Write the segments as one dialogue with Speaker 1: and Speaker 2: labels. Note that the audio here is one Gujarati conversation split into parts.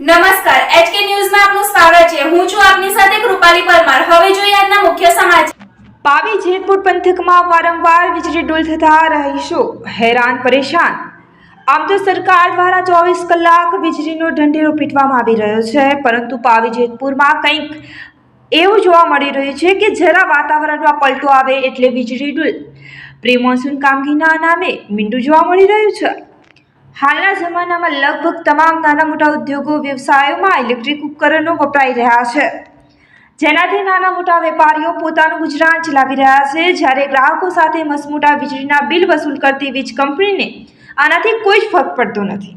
Speaker 1: નમસ્કાર એચકે ન્યૂઝમાં આપનું સ્વાગત છે. હું છું આપની સાથે કૃપાલી પરમાર. હવે જોઈએ આજના મુખ્ય સમાચાર.
Speaker 2: પાવી જેતપુર પંથકમાં વારંવાર વીજળી ડોલ થતા રહીશો હેરાન પરેશાન. આમ તો સરકાર દ્વારા ચોવીસ કલાક વીજળીનો ઢંઢેરો પીટવામાં આવી રહ્યો છે, પરંતુ પાવી જેતપુરમાં કંઈક એવું જોવા મળી રહ્યું છે કે જરા વાતાવરણમાં પલટો આવે એટલે વીજળી ડૂલ. પ્રી મોન્સૂન કામગીરીના નામે મીંડું જોવા મળી રહ્યું છે. હાલના જમાનામાં લગભગ તમામ નાના મોટા ઉદ્યોગો, વ્યવસાયોમાં ઇલેક્ટ્રિક ઉપકરણો વપરાઈ રહ્યા છે. જેનાથી નાના મોટા વેપારીઓ પોતાનું ગુજરાન ચલાવી રહ્યા છે. જ્યારે ગ્રાહકો સાથે મસમોટા વીજળીના બિલ વસૂલ કરતી વીજ કંપનીને આનાથી કોઈ જ ફરક પડતો નથી.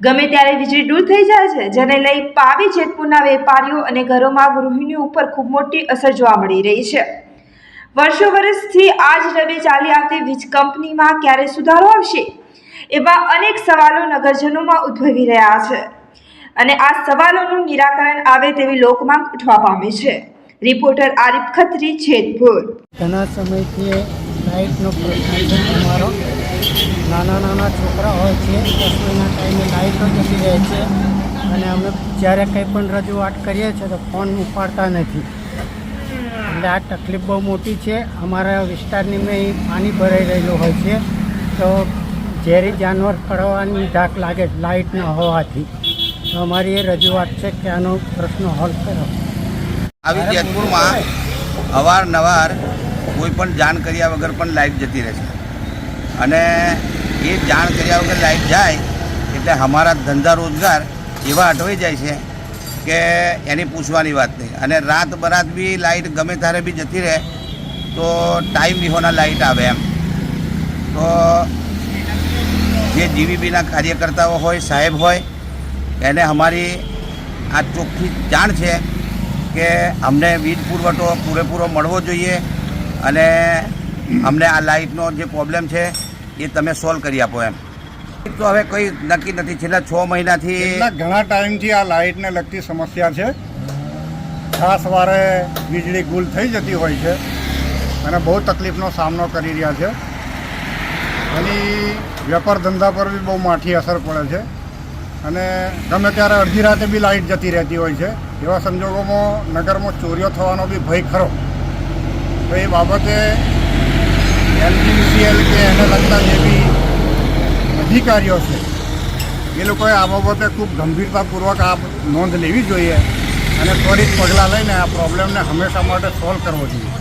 Speaker 2: ગમે ત્યારે વીજળી દૂર થઈ જાય છે, જેને લઈ પાવી જેતપુરના વેપારીઓ અને ઘરોમાં ગૃહિણીઓ ઉપર ખૂબ મોટી અસર જોવા મળી રહી છે. વર્ષો વર્ષથી આજ રવે ચાલી આવતી વીજ કંપનીમાં ક્યારે સુધારો આવશે? એવા અનેક સવાલો નગરજનોમાં ઉદ્ભવી રહ્યા છે. અને આ સવાલોનું નિરાકરણ આવે તેવી લોકમાંગ ઉઠવા પામી છે. રિપોર્ટર આરિફ ખત્રી, જેતપુર.
Speaker 3: ઘણા સમયથી લાઇટનો પ્રશ્ન છે અમારો. નાના નાના છોકરા હોય છે, દસમીના ટાઈમે લાઇટો જતી રહે છે. અને અમે જ્યારે કંઈ પણ રજૂઆત કરીએ છીએ તો ફોન ઉપાડતા નથી. એટલે આ તકલીફ બહુ મોટી છે. અમારા વિસ્તારની મેં પાણી ભરાઈ રહેલું હોય છે. તો ઝેરી જાનવર પડવાની ધાક લાગે લાઈટ ન હોવાથી. તો અમારી એ રજૂઆત છે કે આનો પ્રશ્ન હલ કરો.
Speaker 4: આવી જેતપુરમાં અવારનવાર કોઈ પણ જાણ કર્યા વગર પણ લાઇટ જતી રહે છે. અને એ જાણ કર્યા વગર લાઇટ જાય, એટલે અમારા ધંધા રોજગાર એવા અટવાઈ જાય છે કે એની પૂછવાની વાત નહીં. અને રાત બરાત બી લાઇટ ગમે ત્યારે બી જતી રહે, તો ટાઈમ વિહોના લાઇટ આવે એમ. તો જે જીવીબીના કાર્યકર્તાઓ હોય, સાહેબ હોય, એને અમારી આ ચોખ્ખી જાણ છે કે અમને વીજ પુરવઠો પૂરેપૂરો મળવો જોઈએ અને અમને આ લાઇટનો જે પ્રોબ્લેમ છે એ તમે સોલ્વ કરી આપો એમ. તો હવે કંઈ નક્કી નથી. છેલ્લા છ મહિનાથી
Speaker 5: ઘણા ટાઈમથી આ લાઇટને લગતી સમસ્યા છે. ખાસ વારે વીજળી ગુલ થઈ જતી હોય છે અને બહુ તકલીફનો સામનો કરી રહ્યા છે. એની વેપાર ધંધા પર બી બહુ માઠી અસર પડે છે. અને ગમે ત્યારે અડધી રાતે બી લાઇટ જતી રહેતી હોય છે. એવા સંજોગોમાં નગરમાં ચોરીઓ થવાનો બી ભય ખરો. તો એ બાબતે એલજીવીસીએલ કે એને લગતા જે બી અધિકારીઓ છે, એ લોકોએ આ બાબતે ખૂબ ગંભીરતાપૂર્વક આ નોંધ લેવી જોઈએ અને ત્વરિત પગલાં લઈને આ પ્રોબ્લેમને હંમેશા માટે સોલ્વ કરવો જોઈએ.